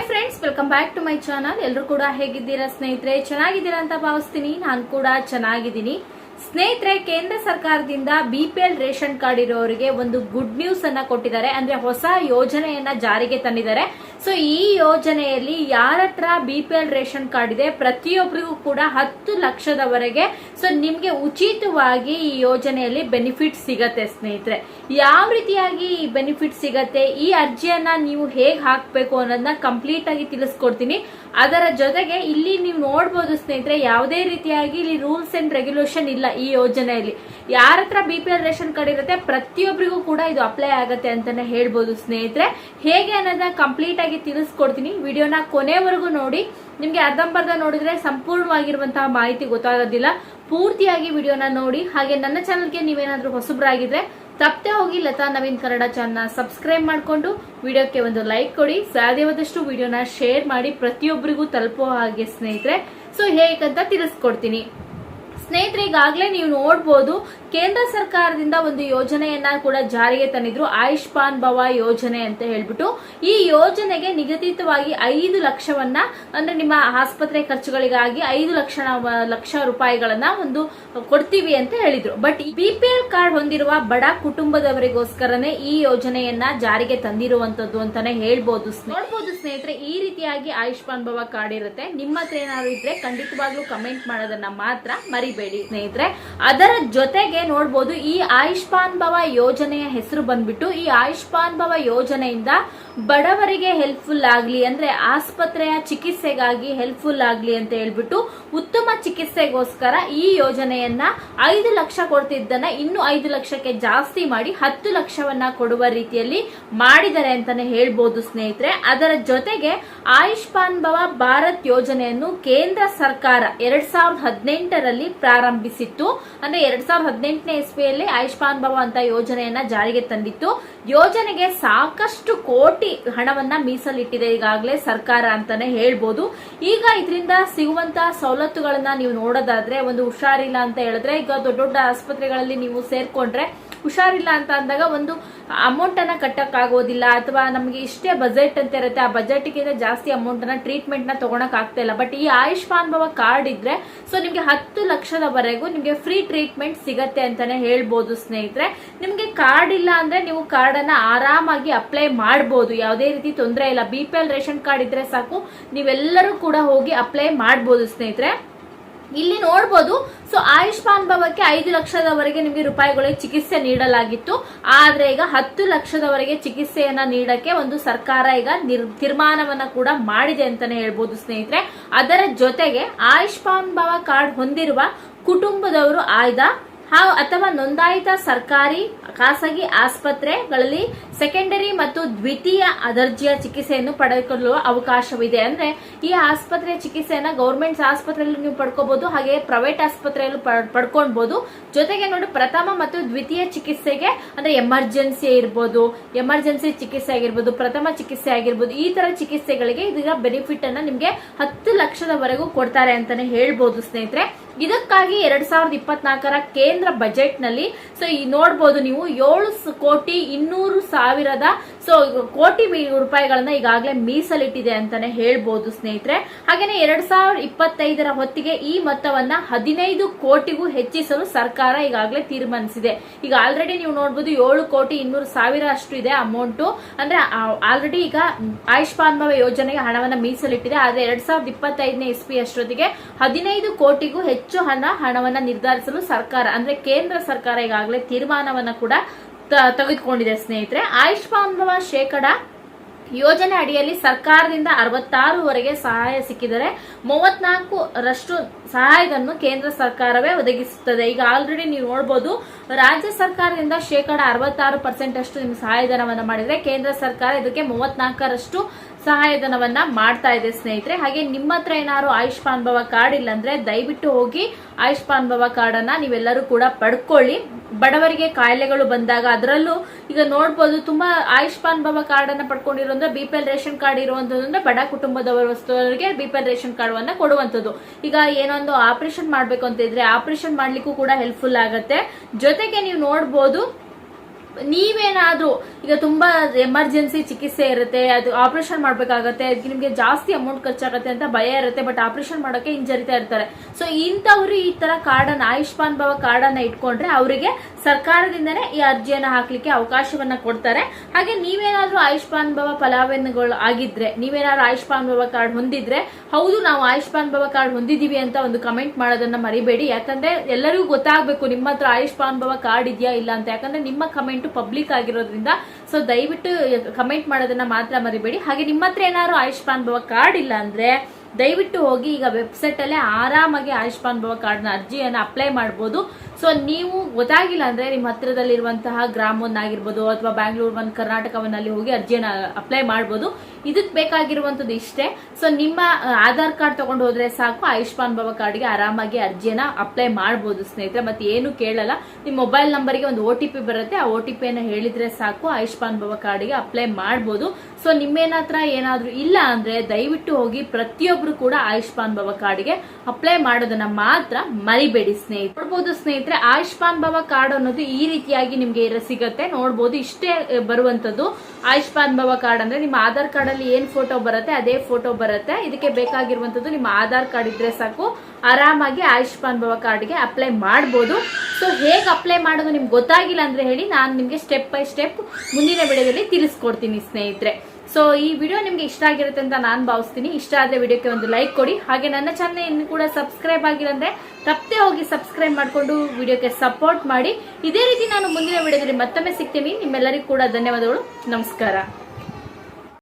Hi friends welcome back to my channel ಎಲ್ಲರೂ ಕೂಡ ಹೇಗಿದ್ದೀರಾ ಸ್ನೇಹಿತರೆ? ಚೆನ್ನಾಗಿದ್ದೀರಾ ಅಂತ ಭಾವಿಸ್ತೀನಿ. ನಾನು ಕೂಡ ಚೆನ್ನಾಗಿದ್ದೀನಿ. ಸ್ನೇಹಿತರೆ, ಕೇಂದ್ರ ಸರ್ಕಾರದಿಂದ B P L ration card ಇರೋರಿಗೆ ಒಂದು ಗುಡ್ ನ್ಯೂಸ್ ಅನ್ನ ಕೊಟ್ಟಿದ್ದಾರೆ. ಅಂದ್ರೆ ಹೊಸ ಯೋಜನೆಯನ್ನ ಜಾರಿಗೆ ತಂದಿದ್ದಾರೆ. ಸೊ ಈ ಯೋಜನೆಯಲ್ಲಿ ಯಾರ ಹತ್ರ B P L ration card ಇದೆ ಪ್ರತಿಯೊಬ್ಬರಿಗೂ ಕೂಡ ಹತ್ತು ಲಕ್ಷದವರೆಗೆ ಸೊ ನಿಮ್ಗೆ ಉಚಿತವಾಗಿ ಈ ಯೋಜನೆಯಲ್ಲಿ ಬೆನಿಫಿಟ್ ಸಿಗತ್ತೆ ಸ್ನೇಹಿತರೆ. ಯಾವ ರೀತಿಯಾಗಿ ಈ ಬೆನಿಫಿಟ್ ಸಿಗತ್ತೆ, ಈ ಅರ್ಜಿಯನ್ನ ನೀವು ಹೇಗೆ ಹಾಕ್ಬೇಕು ಅನ್ನೋದನ್ನ ಕಂಪ್ಲೀಟ್ ಆಗಿ ತಿಳಿಸ್ಕೊಡ್ತೀನಿ. ಅದರ ಜೊತೆಗೆ ಇಲ್ಲಿ ನೀವು ನೋಡ್ಬೋದು ಸ್ನೇಹಿತರೆ, ಯಾವುದೇ ರೀತಿಯಾಗಿ ಇಲ್ಲಿ ರೂಲ್ಸ್ ಅಂಡ್ ರೆಗ್ಯುಲೇಷನ್ ಇಲ್ಲ ಈ ಯೋಜನೆಯಲ್ಲಿ. ಯಾರ ಹತ್ರ B P L ration card ಇರುತ್ತೆ ಪ್ರತಿಯೊಬ್ಬರಿಗೂ ಕೂಡ ಇದು ಅಪ್ಲೈ ಆಗುತ್ತೆ ಅಂತಾನೆ ಹೇಳ್ಬೋದು ಸ್ನೇಹಿತರೆ. ಹೇಗೆ ಅನ್ನೋದನ್ನ ಕಂಪ್ಲೀಟ್ ಆಗಿ ತಿಳಿಸ್ಕೊಡ್ತೀನಿ. ವಿಡಿಯೋನ ಕೊನೆವರೆಗೂ ನೋಡಿ. ನಿಮಗೆ ಅರ್ಧಂಬರ್ಧ ನೋಡಿದ್ರೆ ಸಂಪೂರ್ಣವಾಗಿರುವಂತಹ ಮಾಹಿತಿ ಗೊತ್ತಾಗೋದಿಲ್ಲ. ಪೂರ್ತಿಯಾಗಿ ವಿಡಿಯೋನ ನೋಡಿ. ಹಾಗೆ ನನ್ನ ಚಾನಲ್ಗೆ ನೀವೇನಾದ್ರೂ ಹೊಸಬ್ರಾಗಿದ್ರೆ, ತಪ್ಪದೆ ಹೋಗಿ ಲತಾ ನವೀನ್ ಕನ್ನಡ ಚಾನಲ್ನ ಸಬ್ಸ್ಕ್ರೈಬ್ ಮಾಡಿಕೊಂಡು ವಿಡಿಯೋಕ್ಕೆ ಒಂದು ಲೈಕ್ ಕೊಡಿ. ಸಾಧ್ಯವಾದಷ್ಟು ವಿಡಿಯೋನ ಶೇರ್ ಮಾಡಿ. ಪ್ರತಿಯೊಬ್ಬರಿಗೂ ತಲುಪೋ ಹಾಗೆ ಸ್ನೇಹಿತರೆ. ಸೊ ಹೇಗಂತ ತಿಳಿಸ್ಕೊಡ್ತೀನಿ. ಸ್ನೇಹಿತರೆ ಈಗಾಗಲೇ ನೀವು ನೋಡ್ಬೋದು, ಕೇಂದ್ರ ಸರ್ಕಾರದಿಂದ ಒಂದು ಯೋಜನೆಯನ್ನ ಕೂಡ ಜಾರಿಗೆ ತಂದಿದ್ರು, ಆಯುಷ್ಮಾನ್ ಭವ ಯೋಜನೆ ಅಂತ ಹೇಳ್ಬಿಟ್ಟು. ಈ ಯೋಜನೆಗೆ ನಿಗದಿತವಾಗಿ ಐದು ಲಕ್ಷವನ್ನ, ಅಂದ್ರೆ ನಿಮ್ಮ ಆಸ್ಪತ್ರೆ ಖರ್ಚುಗಳಿಗಾಗಿ ಐದು ಲಕ್ಷ ಲಕ್ಷ ರೂಪಾಯಿಗಳನ್ನ ಒಂದು ಕೊಡ್ತೀವಿ ಅಂತ ಹೇಳಿದ್ರು. But B P L card ಹೊಂದಿರುವ ಬಡ ಕುಟುಂಬದವರಿಗೋಸ್ಕರನೇ ಈ ಯೋಜನೆಯನ್ನ ಜಾರಿಗೆ ತಂದಿರುವಂತದ್ದು ಅಂತಾನೆ ಹೇಳ್ಬೋದು ನೋಡ್ಬೋದು ಸ್ನೇಹಿತರೆ, ಈ ರೀತಿಯಾಗಿ ಆಯುಷ್ಮಾನ್ ಭವ ಕಾರ್ಡ್ ಇರುತ್ತೆ. ನಿಮ್ಮ ಹತ್ರ ಏನಾದ್ರು ಇದ್ರೆ ಖಂಡಿತವಾಗ್ಲೂ ಕಮೆಂಟ್ ಮಾಡೋದನ್ನ ಮಾತ್ರ ಮರಿಬೇಡಿ ಸ್ನೇಹಿತರೆ. ಅದರ ಜೊತೆಗೆ ನೋಡ್ಬೋದು ಈ ಆಯುಷ್ಮಾನ್ ಭವ ಯೋಜನೆಯ ಹೆಸರು ಬಂದ್ಬಿಟ್ಟು ಈ ಆಯುಷ್ಮಾನ್ ಭವ ಯೋಜನೆಯಿಂದ ಬಡವರಿಗೆ ಹೆಲ್ಪ್ಫುಲ್ ಆಗ್ಲಿ ಅಂದ್ರೆ ಆಸ್ಪತ್ರೆಯ ಚಿಕಿತ್ಸೆಗಾಗಿ ಹೆಲ್ಪ್ಫುಲ್ ಆಗ್ಲಿ ಅಂತ ಹೇಳ್ಬಿಟ್ಟು ಉತ್ತಮ ಚಿಕಿತ್ಸೆಗೋಸ್ಕರ ಈ ಯೋಜನೆಯನ್ನ ಐದು ಲಕ್ಷ ಕೊಡ್ತಿದ್ದನ್ನ ಇನ್ನು ಐದು ಲಕ್ಷಕ್ಕೆ ಜಾಸ್ತಿ ಮಾಡಿ ಹತ್ತು ಲಕ್ಷವನ್ನ ಕೊಡುವ ರೀತಿಯಲ್ಲಿ ಮಾಡಿದ್ದಾರೆ ಅಂತಾನೆ ಹೇಳ್ಬೋದು ಸ್ನೇಹಿತರೆ. ಅದರ ಜೊತೆಗೆ ಆಯುಷ್ಮಾನ್ ಭವ ಭಾರತ್ ಯೋಜನೆಯನ್ನು ಕೇಂದ್ರ ಸರ್ಕಾರ ಎರಡ್ ಸಾವಿರದ ಹದಿನೆಂಟರಲ್ಲಿ ಪ್ರಾರಂಭಿಸಿತ್ತು. ಅಂದ್ರೆ ಎರಡ್ ಸಾವಿರದ ಹದಿನೆಂಟನೇ ಇಸ್ವಿಯಲ್ಲಿ ಆಯುಷ್ಮಾನ್ ಭವ ಅಂತ ಯೋಜನೆಯನ್ನ ಜಾರಿಗೆ ತಂದಿತ್ತು. ಯೋಜನೆಗೆ ಸಾಕಷ್ಟು ಕೋಟಿ ಹಣವನ್ನ ಮೀಸಲಿಟ್ಟಿದೆ ಈಗಾಗಲೇ ಸರ್ಕಾರ ಅಂತಾನೆ ಹೇಳ್ಬೋದು. ಈಗ ಇದರಿಂದ ಸಿಗುವಂತ ಸವಲತ್ತುಗಳನ್ನ ನೀವು ನೋಡೋದಾದ್ರೆ ಒಂದು ಹುಷಾರಿಲ್ಲ ಅಂತ ಹೇಳಿದ್ರೆ ಈಗ ದೊಡ್ಡ ದೊಡ್ಡ ಆಸ್ಪತ್ರೆಗಳಲ್ಲಿ ನೀವು ಸೇರ್ಕೊಂಡ್ರೆ ಹುಷಾರಿಲ್ಲ ಅಂತ ಅಂದಾಗ ಒಂದು ಅಮೌಂಟ್ ಕಟ್ಟೋಕ್ಕಾಗೋದಿಲ್ಲ ಅಥವಾ ನಮಗೆ ಇಷ್ಟೇ ಬಜೆಟ್ ಅಂತ ಇರುತ್ತೆ, ಆ ಬಜೆಟ್ಗಿಂತ ಜಾಸ್ತಿ ಅಮೌಂಟ್ ಅನ್ನ ಟ್ರೀಟ್ಮೆಂಟ್ನ ತಗೊಳಕ್ ಆಗ್ತಾ ಇಲ್ಲ. ಬಟ್ ಈ ಆಯುಷ್ಮಾನ್ ಭವ ಕಾರ್ಡ್ ಇದ್ರೆ ಸೊ ನಿಮಗೆ ಹತ್ತು ಲಕ್ಷದವರೆಗೂ ನಿಮಗೆ ಫ್ರೀ ಟ್ರೀಟ್ಮೆಂಟ್ ಸಿಗತ್ತೆ ಅಂತಾನೆ ಹೇಳ್ಬೋದು ಸ್ನೇಹಿತರೆ. ನಿಮಗೆ ಕಾರ್ಡ್ ಇಲ್ಲ ಅಂದ್ರೆ ನೀವು ಕಾರ್ಡನ್ನು ಆರಾಮಾಗಿ ಅಪ್ಲೈ ಮಾಡ್ಬೋದು. ಯಾವುದೇ ರೀತಿ ತೊಂದರೆ ಇಲ್ಲ. B P L ration card ಇದ್ರೆ ಸಾಕು. ನೀವೆಲ್ಲರೂ ಕೂಡ ಹೋಗಿ ಅಪ್ಲೈ ಮಾಡ್ಬೋದು ಸ್ನೇಹಿತರೆ. ಇಲ್ಲಿ ನೋಡ್ಬೋದು. ಸೊ ಆಯುಷ್ಮಾನ್ ಭವಕ್ಕೆ ಐದು ಲಕ್ಷದವರೆಗೆ ನಿಮಗೆ ರೂಪಾಯಿಗಳಿಗೆ ಚಿಕಿತ್ಸೆ ನೀಡಲಾಗಿತ್ತು. ಆದ್ರೆ ಈಗ ಹತ್ತು ಲಕ್ಷದವರೆಗೆ ಚಿಕಿತ್ಸೆಯನ್ನ ನೀಡಕ್ಕೆ ಒಂದು ಸರ್ಕಾರ ಈಗ ನಿರ್, ತೀರ್ಮಾನವನ್ನ ಕೂಡ ಮಾಡಿದೆ ಅಂತಾನೆ ಹೇಳ್ಬೋದು ಸ್ನೇಹಿತರೆ. ಅದರ ಜೊತೆಗೆ ಆಯುಷ್ಮಾನ್ ಭವ ಕಾರ್ಡ್ ಹೊಂದಿರುವ ಕುಟುಂಬದವರು ಆಯ್ದ ಹಾ- ಅಥವಾ ನೋಂದಾಯಿತ ಸರ್ಕಾರಿ ಖಾಸಗಿ ಆಸ್ಪತ್ರೆಗಳಲ್ಲಿ ಸೆಕೆಂಡರಿ ಮತ್ತು ದ್ವಿತೀಯ ದರ್ಜೆಯ ಚಿಕಿತ್ಸೆಯನ್ನು ಪಡೆದುಕೊಳ್ಳುವ ಅವಕಾಶವಿದೆ. ಅಂದ್ರೆ ಈ ಆಸ್ಪತ್ರೆ ಚಿಕಿತ್ಸೆಯನ್ನ ಗೌರ್ಮೆಂಟ್ ಆಸ್ಪತ್ರೆಯಲ್ಲಿ ನೀವು ಪಡ್ಕೋಬಹುದು ಹಾಗೆ ಪ್ರೈವೇಟ್ ಆಸ್ಪತ್ರೆಯಲ್ಲೂ ಪಡ್- ಪಡ್ಕೊಳ್ಬಹುದು. ಜೊತೆಗೆ ನೋಡಿ, ಪ್ರಥಮ ಮತ್ತು ದ್ವಿತೀಯ ಚಿಕಿತ್ಸೆಗೆ ಅಂದ್ರೆ ಎಮರ್ಜೆನ್ಸಿ ಇರ್ಬೋದು, ಎಮರ್ಜೆನ್ಸಿ ಚಿಕಿತ್ಸೆ ಆಗಿರ್ಬೋದು, ಪ್ರಥಮ ಚಿಕಿತ್ಸೆ ಆಗಿರ್ಬೋದು, ಈ ತರ ಚಿಕಿತ್ಸೆಗಳಿಗೆ ಇದರ ಬೆನಿಫಿಟ್ ಅನ್ನ ನಿಮ್ಗೆ ಹತ್ತು ಲಕ್ಷದವರೆಗೂ ಕೊಡ್ತಾರೆ ಅಂತಾನೆ ಹೇಳ್ಬೋದು ಸ್ನೇಹಿತರೆ. ಇದಕ್ಕಾಗಿ ಎರಡ್ ಸಾವಿರದ ಇಪ್ಪತ್ನಾಲ್ಕರ ಕೇಂದ್ರ ಬಜೆಟ್ನಲ್ಲಿ ಸೊ ಈ ನೋಡ್ಬೋದು ನೀವು ಏಳು ಕೋಟಿ ಇನ್ನೂರು ಸಾವಿರದ ಸೊ ಕೋಟಿ ರೂಪಾಯಿಗಳನ್ನ ಈಗಾಗಲೇ ಮೀಸಲಿಟ್ಟಿದೆ ಅಂತಾನೆ ಹೇಳ್ಬೋದು ಸ್ನೇಹಿತರೆ. ಹಾಗೇನೆ ಎರಡ್ ಸಾವಿರದ ಇಪ್ಪತ್ತೈದರ ಹೊತ್ತಿಗೆ ಈ ಮೊತ್ತವನ್ನ ಹದಿನೈದು ಕೋಟಿಗೂ ಹೆಚ್ಚಿಸಲು ಸರ್ಕಾರ ಈಗಾಗಲೇ ತೀರ್ಮಾನಿಸಿದೆ. ಈಗ ಆಲ್ರೆಡಿ ನೀವು ನೋಡಬಹುದು ಏಳು ಕೋಟಿ ಇನ್ನೂರು ಸಾವಿರ ಅಷ್ಟು ಇದೆ ಅಮೌಂಟ್ ಅಂದ್ರೆ ಆಲ್ರೆಡಿ ಈಗ ಆಯುಷ್ಮಾನ್ ಭವ ಯೋಜನೆಗೆ ಹಣವನ್ನ ಮೀಸಲಿಟ್ಟಿದೆ. ಆದ್ರೆ ಎರಡ್ ಸಾವಿರದ ಇಪ್ಪತ್ತೈದನೇ ಇಸ್ವಿ ಅಷ್ಟೊತ್ತಿಗೆ ಹದಿನೈದು ಕೋಟಿಗೂ ಹೆಚ್ಚು ಹಣ ಹಣವನ್ನ ನಿರ್ಧರಿಸಲು ಸರ್ಕಾರ, ಅಂದ್ರೆ ಕೇಂದ್ರ ಸರ್ಕಾರ ಈಗಾಗಲೇ ತೀರ್ಮಾನವನ್ನ ಕೂಡ ತೆಗೆದುಕೊಂಡಿದೆ, ಸ್ನೇಹಿತರೆ. ಆಯುಷ್ಮಾನ್ ಭವ ಶೇಕಡ ಯೋಜನೆ ಅಡಿಯಲ್ಲಿ ಸರ್ಕಾರದಿಂದ ಅರವತ್ತಾರುವರೆಗೆ ಸಹಾಯ ಸಿಕ್ಕಿದರೆ ಮೂವತ್ನಾಲ್ಕು ರಷ್ಟು ಸಹಾಯವನ್ನು ಕೇಂದ್ರ ಸರ್ಕಾರವೇ ಒದಗಿಸುತ್ತದೆ. ಈಗ ಆಲ್ರೆಡಿ ನೀವು ನೋಡಬಹುದು ರಾಜ್ಯ ಸರ್ಕಾರದಿಂದ ಶೇಕಡ ಅರವತ್ತಾರು ಪರ್ಸೆಂಟ್ ಅಷ್ಟು ನಿಮ್ಗೆ ಸಹಾಯಧನವನ್ನು ಮಾಡಿದರೆ ಕೇಂದ್ರ ಸರ್ಕಾರ ಇದಕ್ಕೆ ಮೂವತ್ನಾಲ್ಕರಷ್ಟು ಸಹಾಯಧನವನ್ನ ಮಾಡ್ತಾ ಇದೆ ಸ್ನೇಹಿತರೆ. ಹಾಗೆ ನಿಮ್ಮ ಹತ್ರ ಏನಾದ್ರು ಆಯುಷ್ಮಾನ್ ಭವ ಕಾರ್ಡ್ ಇಲ್ಲ ಅಂದ್ರೆ ದಯವಿಟ್ಟು ಹೋಗಿ ಆಯುಷ್ಮಾನ್ ಭವ ಕಾರ್ಡ್ ಅನ್ನ ನೀವೆಲ್ಲರೂ ಕೂಡ ಪಡ್ಕೊಳ್ಳಿ. ಬಡವರಿಗೆ ಕಾಯಿಲೆಗಳು ಬಂದಾಗ ಅದರಲ್ಲೂ ಈಗ ನೋಡ್ಬೋದು ತುಂಬಾ ಆಯುಷ್ಮಾನ್ ಭವ ಕಾರ್ಡ್ ಅನ್ನ B P L ration card ಇರುವಂತದ್ದು ಬಡ ವಸ್ತುವರಿಗೆ B P L ration card ಅನ್ನ ಕೊಡುವಂತದ್ದು. ಈಗ ಏನೊಂದು ಆಪರೇಷನ್ ಮಾಡ್ಬೇಕು ಅಂತ ಇದ್ರೆ ಆಪರೇಷನ್ ಮಾಡ್ಲಿಕ್ಕೂ ಕೂಡ ಹೆಲ್ಪ್ಫುಲ್ ಆಗತ್ತೆ. ಜೊತೆಗೆ ನೀವು ನೋಡ್ಬೋದು ನೀವೇನಾದ್ರೂ, ಈಗ ತುಂಬಾ ಎಮರ್ಜೆನ್ಸಿ ಚಿಕಿತ್ಸೆ ಇರುತ್ತೆ, ಅದು ಆಪರೇಷನ್ ಮಾಡ್ಬೇಕಾಗತ್ತೆ ಅದಕ್ಕೆ ನಿಮ್ಗೆ ಜಾಸ್ತಿ ಅಮೌಂಟ್ ಖರ್ಚಾಗತ್ತೆ ಅಂತ ಭಯ ಇರುತ್ತೆ ಬಟ್ ಆಪರೇಷನ್ ಮಾಡೋಕೆ ಹಿಂಜರಿತಾ ಇರ್ತಾರೆ. ಸೊ ಇಂಥವ್ರು ಈ ತರ ಕಾರ್ಡನ್ನ, ಆಯುಷ್ಮಾನ್ ಭವ ಅನ್ನ ಇಟ್ಕೊಂಡ್ರೆ ಅವರಿಗೆ ಸರ್ಕಾರದಿಂದನೇ ಈ ಅರ್ಜಿಯನ್ನ ಹಾಕ್ಲಿಕ್ಕೆ ಅವಕಾಶವನ್ನ ಕೊಡ್ತಾರೆ. ಹಾಗೆ ನೀವೇನಾದ್ರೂ ಆಯುಷ್ಮಾನ್ ಭವ ಫಲಾನುಭವಿಗಳು ಆಗಿದ್ರೆ, ನೀವೇನಾದ್ರು ಆಯುಷ್ಮಾನ್ ಭವ ಕಾರ್ಡ್ ಹೊಂದಿದ್ರೆ, ಹೌದು, ನಾವು ಆಯುಷ್ಮಾನ್ ಭವ ಕಾರ್ಡ್ ಹೊಂದಿದೀವಿ ಅಂತ ಒಂದು ಕಮೆಂಟ್ ಮಾಡೋದನ್ನ ಮರಿಬೇಡಿ. ಯಾಕಂದ್ರೆ ಎಲ್ಲರಿಗೂ ಗೊತ್ತಾಗಬೇಕು, ನಿಮ್ಮ ಹತ್ರ ಆಯುಷ್ಮಾನ್ ಭವ ಕಾರ್ಡ್ ಇದೆಯಾ ಇಲ್ಲ ಅಂತ. ಯಾಕಂದ್ರೆ ನಿಮ್ಮ ಕಮೆಂಟ್ ಪಬ್ಲಿಕ್ ಆಗಿರೋದ್ರಿಂದ ಸೊ ದಯವಿಟ್ಟು ಕಮೆಂಟ್ ಮಾಡೋದನ್ನ ಮಾತ್ರ ಮರಿಬೇಡಿ. ಹಾಗೆ ನಿಮ್ಮ ಹತ್ರ ಏನಾದ್ರು ಆಯುಷ್ಮಾನ್ ಭವ ಕಾರ್ಡ್ ಇಲ್ಲ ಅಂದ್ರೆ ದಯವಿಟ್ಟು ಹೋಗಿ ಈಗ ವೆಬ್ಸೈಟ್ ಅಲ್ಲೇ ಆರಾಮಾಗಿ ಆಯುಷ್ಮಾನ್ ಭವ ಕಾರ್ಡ್ನ ಅರ್ಜಿಯನ್ನು ಅಪ್ಲೈ ಮಾಡ್ಬೋದು. ಸೊ ನೀವು ಗೊತ್ತಾಗಿಲ್ಲ ಅಂದ್ರೆ ನಿಮ್ಮ ಹತ್ರದಲ್ಲಿರುವಂತಹ ಗ್ರಾಮವನ್ನಾಗಿರ್ಬೋದು ಅಥವಾ ಬ್ಯಾಂಗ್ಳೂರ್ ಒಂದು ಕರ್ನಾಟಕವನ್ನಲ್ಲಿ ಹೋಗಿ ಅರ್ಜಿಯನ್ನು ಅಪ್ಲೈ ಮಾಡ್ಬೋದು. ಇದಕ್ಕೆ ಬೇಕಾಗಿರುವಂತದ್ದು ಇಷ್ಟೇ. ಸೊ ನಿಮ್ಮ ಆಧಾರ್ ಕಾರ್ಡ್ ತಗೊಂಡು ಹೋದ್ರೆ ಸಾಕು. ಆಯುಷ್ಮಾನ್ ಭವ ಕಾರ್ಡ್ಗೆ ಆರಾಮಾಗಿ ಅರ್ಜಿಯನ್ನ ಅಪ್ಲೈ ಮಾಡ್ಬೋದು ಸ್ನೇಹಿತರೆ. ಮತ್ತೆ ಏನು ಕೇಳಲ್ಲ. ನಿಮ್ಮ ಮೊಬೈಲ್ ನಂಬರ್ಗೆ ಒಂದು ಒ ಟಿ ಪಿ ಬರುತ್ತೆ. ಆ ಒ ಟಿ ಪಿಯನ್ನು ಹೇಳಿದ್ರೆ ಸಾಕು. ಆಯುಷ್ಮಾನ್ ಭವ ಕಾರ್ಡ್ಗೆ ಅಪ್ಲೈ ಮಾಡ್ಬೋದು. ಸೊ ನಿಮ್ಮೇನತ್ರ ಏನಾದರೂ ಇಲ್ಲ ಅಂದ್ರೆ ದಯವಿಟ್ಟು ಹೋಗಿ ಪ್ರತಿಯೊಬ್ರು ಕೂಡ ಆಯುಷ್ಮಾನ್ ಭವ ಕಾರ್ಡ್ಗೆ ಅಪ್ಲೈ ಮಾಡೋದನ್ನ ಮಾತ್ರ ಮರಿಬೇಡಿ ಸ್ನೇಹಿತರೆ. ನೋಡ್ಬೋದು ಸ್ನೇಹಿತರೆ, ಆಯುಷ್ಮಾನ್ ಭವ ಕಾರ್ಡ್ ಅನ್ನೋದು ಈ ರೀತಿಯಾಗಿ ನಿಮ್ಗೆ ಸಿಗತ್ತೆ. ನೋಡ್ಬೋದು ಇಷ್ಟೇ ಬರುವಂತದ್ದು ಆಯುಷ್ಮಾನ್ ಭವ ಕಾರ್ಡ್ ಅಂದ್ರೆ ನಿಮ್ಮ ಆಧಾರ್ ಕಾರ್ಡ್ ಅಲ್ಲಿ ಏನು ಫೋಟೋ ಬರುತ್ತೆ, ಅದೇ ಫೋಟೋ ಬರುತ್ತೆ. ಇದಕ್ಕೆ ಬೇಕಾಗಿರುವಂಥದ್ದು ನಿಮ್ಮ ಆಧಾರ್ ಕಾರ್ಡ್ ಇದ್ರೆ ಸಾಕು. ಆರಾಮಾಗಿ ಆಯುಷ್ಮಾನ್ ಭವ ಕಾರ್ಡ್ಗೆ ಅಪ್ಲೈ ಮಾಡ್ಬೋದು. ಸೊ ಹೇಗೆ ಅಪ್ಲೈ ಮಾಡೋದು ನಿಮ್ಗೆ ಗೊತ್ತಾಗಿಲ್ಲ ಅಂದರೆ ಹೇಳಿ, ನಾನು ನಿಮಗೆ ಸ್ಟೆಪ್ ಬೈ ಸ್ಟೆಪ್ ಮುಂದಿನ ವಿಡಿಯೋದಲ್ಲಿ ತಿಳಿಸ್ಕೊಡ್ತೀನಿ ಸ್ನೇಹಿತರೆ. ಸೊ ಈ ವಿಡಿಯೋ ನಿಮ್ಗೆ ಇಷ್ಟ ಆಗಿರುತ್ತೆ ಅಂತ ನಾನು ಭಾವಿಸ್ತೀನಿ. ಇಷ್ಟ ಆದರೆ ವಿಡಿಯೋಕ್ಕೆ ಒಂದು ಲೈಕ್ ಕೊಡಿ. ಹಾಗೆ ನನ್ನ ಚಾನಲ್ ಇನ್ನು ಕೂಡ ಸಬ್ಸ್ಕ್ರೈಬ್ ಆಗಿಲ್ಲ ಅಂದರೆ ತಪ್ಪದೆ ಹೋಗಿ ಸಬ್ಸ್ಕ್ರೈಬ್ ಮಾಡಿಕೊಂಡು ವಿಡಿಯೋಕ್ಕೆ ಸಪೋರ್ಟ್ ಮಾಡಿ. ಇದೇ ರೀತಿ ನಾನು ಮುಂದಿನ ವಿಡಿಯೋದಲ್ಲಿ ಮತ್ತೊಮ್ಮೆ ಸಿಗ್ತೀನಿ. ನಿಮ್ಮೆಲ್ಲರಿಗೂ ಕೂಡ ಧನ್ಯವಾದಗಳು. ನಮಸ್ಕಾರ.